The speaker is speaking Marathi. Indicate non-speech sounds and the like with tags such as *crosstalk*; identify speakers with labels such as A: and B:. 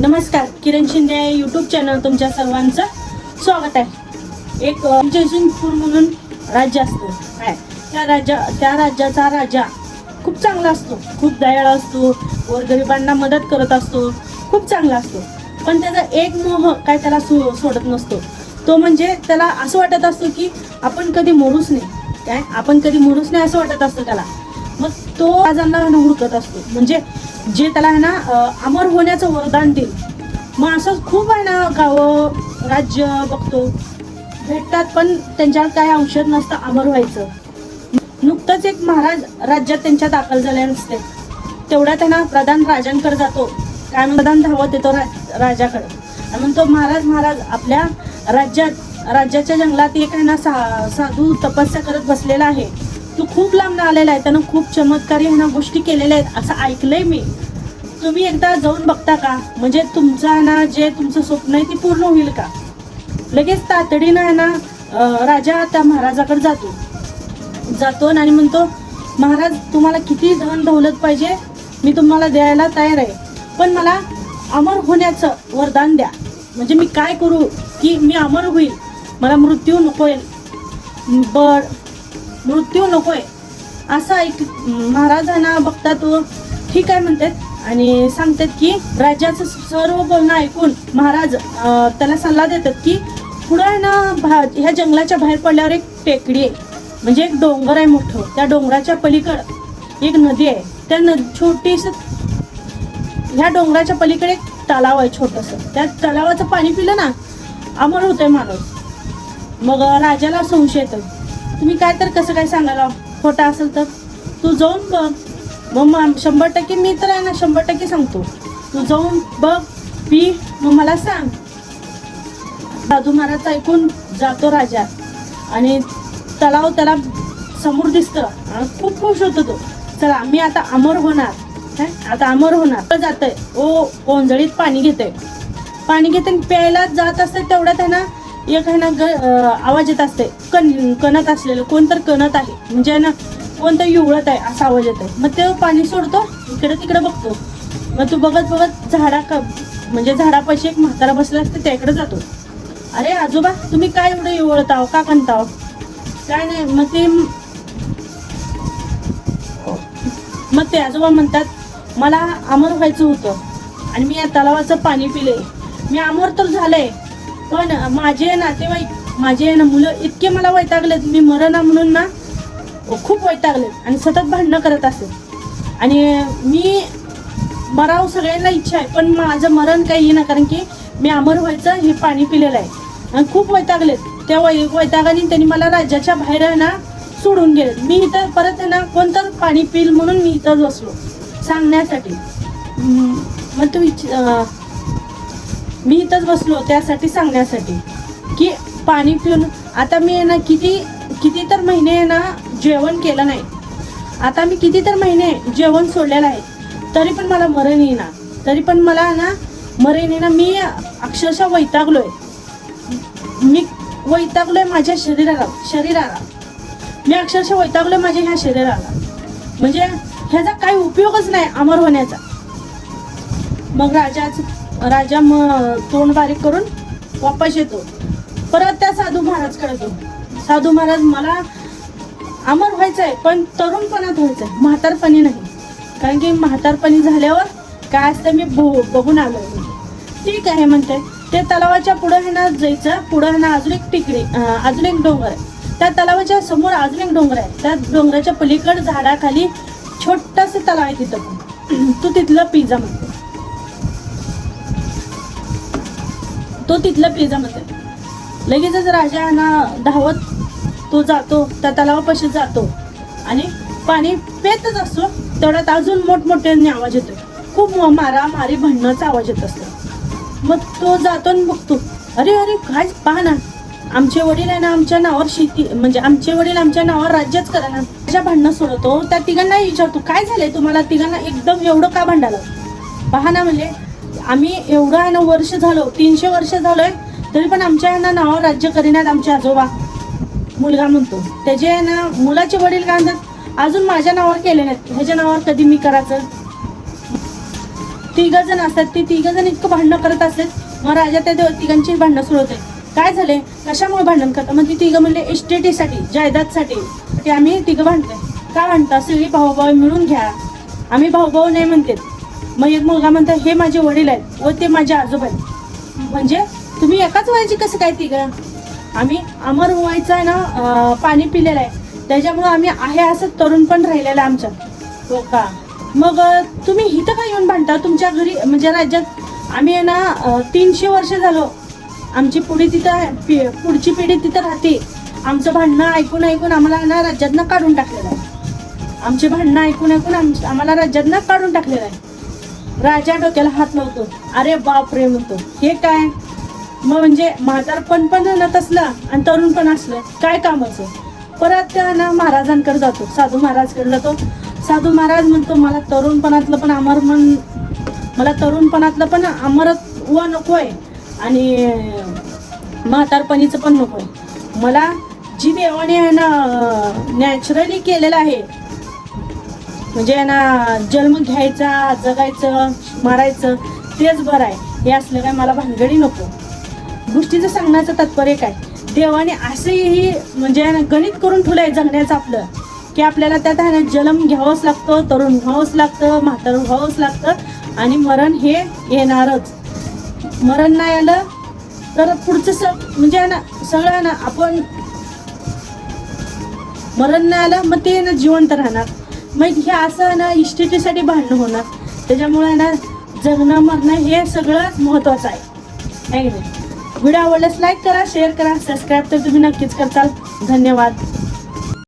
A: नमस्कार किरण शिंदे यूट्यूब चॅनल तुमच्या सर्वांचं. स्वागत आहे. एक जयसिंगपूर म्हणून राज्य असतो. काय त्या राज्या त्या राज्याचा राजा खूप चांगला असतो. खूप दयाळ असतो. गोरगरिबांना मदत करत असतो. खूप चांगला असतो. पण त्याचा एक मोह काय त्याला सो सोडत नसतो. तो म्हणजे त्याला असं वाटत असतं की आपण कधी मोरूच नाही. काय? आपण कधी मोरूच नाही असं वाटत असतं त्याला. मग तो राजांना हुडकत असतो. म्हणजे जे त्याला आहे ना अमर होण्याचं वरदान देईल. मग असं खूप आहे ना गावं राज्य बघतो. भेटतात पण त्यांच्यावर काय औषध नसतं अमर व्हायचं. नुकतंच एक महाराज राज्यात त्यांच्या दाखल झाले नसते. तेवढ्या त्यांना प्रधान राजांकडे जातो. काय प्रधान धावत येतो रा- राजाकडे. आणि म्हणतो महाराज महाराज आपल्या राज्यात राज्याच्या जंगलात एक आहे ना सा साधू तपस्या करत बसलेला आहे. तो खूप लांब आलेला आहे त्यानं खूप चमत्कारी ह्या ना गोष्टी केलेल्या आहेत असं ऐकलंय मी. तुम्ही एकदा जाऊन बघता का? म्हणजे तुमचं ना जे तुमचं स्वप्न आहे ते पूर्ण होईल का? लगेच तातडीनं आहे ना राजा त्या महाराजाकडे जातो. जातो आणि म्हणतो महाराज तुम्हाला किती धन दौलत पाहिजे? मी तुम्हाला द्यायला तयार आहे. पण मला अमर होण्याचं वरदान द्या. म्हणजे मी काय करू? की मी अमर होईल. मला मृत्यू नको बळ मृत्यू नकोय. असं ऐक महाराजांना बघता तो ठीक आहे म्हणतात. आणि सांगतात की राज्याचं सर्व बोलणं ऐकून महाराज त्याला सल्ला देतात की पुढं आहे ना भा ह्या जंगलाच्या बाहेर पडल्यावर एक टेकडी आहे. म्हणजे एक डोंगर आहे मोठं. त्या डोंगराच्या पलीकडं एक नदी आहे. त्या न छोटीस ह्या डोंगराच्या पलीकडे एक तलाव आहे छोटंसं. त्या तलावाचं पाणी पिलं ना अमर होतंय माणूस. मग राजाला संशय येतं. तुम्ही काय तर कसं काय सांगायला खोटं असेल तर. तू जाऊन बघ. मग शंभर टक्के मी तर आहे ना शंभर टक्के सांगतो. तू जाऊन बघ पी मग मला सांग. दादू महाराज ऐकून जातो राजा. आणि तलाव त्याला समोर दिसतं. आणि खूप खुश होतो तो. चला मी आता अमर होणार. काय? आता अमर होणार. जातंय. ओ ओंजळीत पाणी घेते पाणी घेते आणि प्यायला जात असते तेवढ्यात आहे ना एक आहे ना ग आवाज येत असते कण कणत असलेलं कोणतर कणत आहे म्हणजे आहे ना कोणतं युवळत आहे असा आवाज येत. आहे मग ते पाणी सोडतो इकडे तिकडे बघतो. मग तू बघत बघत झाडा का म्हणजे झाडापाशी एक म्हातारा बसला असते त्याकडे जातो. अरे आजोबा तुम्ही काय एवढं एवढताव का कणताव काय नाही मग ते मग ते आजोबा म्हणतात मला अमर व्हायचं होतं आणि मी या तलावाचं पाणी पिले मी अमर तर झालंय पण माझे नातेवाईक माझे ना मुलं इतके मला वैतागलेत. मी मरणा म्हणून ना खूप वैतागलेत आणि सतत भांडणं करत असते आणि मी मराव हो सगळ्यांना इच्छा आहे पण माझं मरण काही येईना कारण की मी अमर व्हायचं हे पाणी पिलेलं आहे. आणि खूप वैतागलेत. त्या वै वैतागाने त्यांनी मला राज्याच्या बाहेर आहे ना सोडून गेले मी इथं परत आहे ना कोणतं पाणी पिल म्हणून मी इथं बसलो. सांगण्यासाठी. मग तू इच्छ मी इथंच बसलो त्यासाठी सांगण्यासाठी की पाणी पिऊन आता मी आहे ना किती किती तर महिने आहे ना जेवण केलं नाही. आता मी किती तर महिने जेवण सोडलेलं आहे तरी पण मला मरण येईना तरी पण मला ना मरण येईना मी अक्षरशः आहे मी वैतागलो आहे माझ्या शरीराला शरीराला. मी अक्षरशः आहे माझ्या ह्या शरीराला. म्हणजे ह्याचा काही उपयोगच नाही अमर होण्याचा. मग राजाच राजा मग तोंड बारीक करून वापस येतो. परत त्या साधू महाराजकडे कळतो साधू महाराज मला अमर व्हायचं आहे पण तरुणपणात व्हायचं आहे म्हातारपणी नाही. कारण की म्हातारपणी झाल्यावर काय असतं मी बघून आलो. ठीक आहे म्हणते. ते तलावाच्या पुढं ह्यानं जायचं. पुढं ह्यानं ना अजून एक टिकडी अजून एक डोंगर आहे. त्या तलावाच्या समोर अजून एक डोंगर आहे. त्या डोंगराच्या पलीकड झाडाखाली छोटंसं तलाव आहे तिथं. *clears throat* तू तिथलं पिझ्झा म्हणतो तो तिथला पिझ्झा लगेचच राजा ना धावत तो जातो त्या तलावापाशी जातो. आणि पाणी पेतच असतो. तेवढ्यात अजून मोठमोठ्याने आवाज येतो खूप मारा मारी भांडणाचा आवाज येत असतो. मग तो जातो आणि बघतो. अरे अरे काय पहा ना. आमचे वडील आहे ना आमच्या नावावर शेती म्हणजे आमचे वडील आमच्या नावावर राज्यच करा ना त्याच्या भांडणं सोडवतो. त्या तिघांना विचारतो काय झालंय तुम्हाला? तिघांना एकदम एवढं का भांडालं पहा ना म्हणजे आम्ही एवढं आहे ना वर्ष झालो तीनशे वर्ष झालोय तरी पण आमच्या यांना ना नावावर राज्य करीनात आमचे आजोबा. मुलगा म्हणतो. त्याचे आहे ना मुलाचे वडील काय म्हणतात अजून माझ्या नावावर केले नाहीत. ह्याच्या नावावर कधी मी करायचं? तिघ जण असतात. ती तिघ जण इतकं भांडणं करत असतात. मग राजा त्या तिघांची भांडणं सुरू होते. काय झाले? कशामुळे भांडण करतात? मग ती तिघं म्हणले इस्टेटीसाठी जायदादसाठी ते आम्ही तिघं भांडतोय. का भांडता? सगळी भाऊभाऊ मिळून घ्या. आम्ही भाऊभाऊ नाही म्हणतात. मग एक मुलगा म्हणतो हे माझे वडील आहेत व ते माझे आजोबा आहेत. म्हणजे तुम्ही एकाच वयाची कसं काय तिघं आम्ही अमर व्हायचं आहे ना पाणी पिलेलं आहे. त्याच्यामुळं आम्ही आहे असं तरुण पण राहिलेलं आहे आमचं. हो का? मग तुम्ही इथं का येऊन भांडता? तुमच्या घरी म्हणजे राज्यात आम्ही आहे ना तीनशे वर्ष झालो. आमची पुढे तिथं पि- पुढची पिढी तिथं राहते. आमचं भांडणं ऐकून ऐकून आम्हाला ना राज्यातनं काढून टाकलेलं आहे. आमचे भांडणं ऐकून ऐकून आम आम्हाला राज्यातनं काढून टाकलेलं आहे. राजा डोक्याला हात लावतो. अरे बाप रे म्हणतो. हे काय? मग म्हणजे म्हातारपण पण नत असलं आणि तरुण पण असलं काय कामाचं परत त्या ना महाराजांकडे जातो. साधू महाराजकडे जातो. साधू महाराज म्हणतो मला तरुणपणातलं पण अमर मन मला तरुणपणातलं पण अमर व नको आहे आणि म्हातारपणीचं पण नको आहे मला जी देवाने आहे ना नॅचरली केलेलं आहे. म्हणजे आहे ना जन्म घ्यायचा जगायचं मारायचं तेच बरं आहे. हे असलं काय मला भानगडी नको. गोष्टीचं सांगण्याचं तात्पर्य काय? देवाने असंही म्हणजे आहे ना गणित करून ठेवलं आहे जगण्याचं आपलं की आपल्याला त्यात आहे ना जन्म घ्यावंच लागतं तरुण व्हावंच लागतं म्हातारं व्हावंच लागतं आणि मरण हे येणारच. मरण नाही आलं तर पुढचं स म्हणजे आहे ना सगळं आहे ना आपण मरण नाही आलं मग ते ना जिवंत राहणार. मग हे असं ना इस्टेटीसाठी भांडणं होणार. त्याच्यामुळे ना जगणं मरणं हे सगळं महत्त्वाचं आहे. की? नाही व्हिडिओ आवडल्यास लाईक करा शेअर करा सबस्क्राईब तर तुम्ही नक्कीच करताल. धन्यवाद.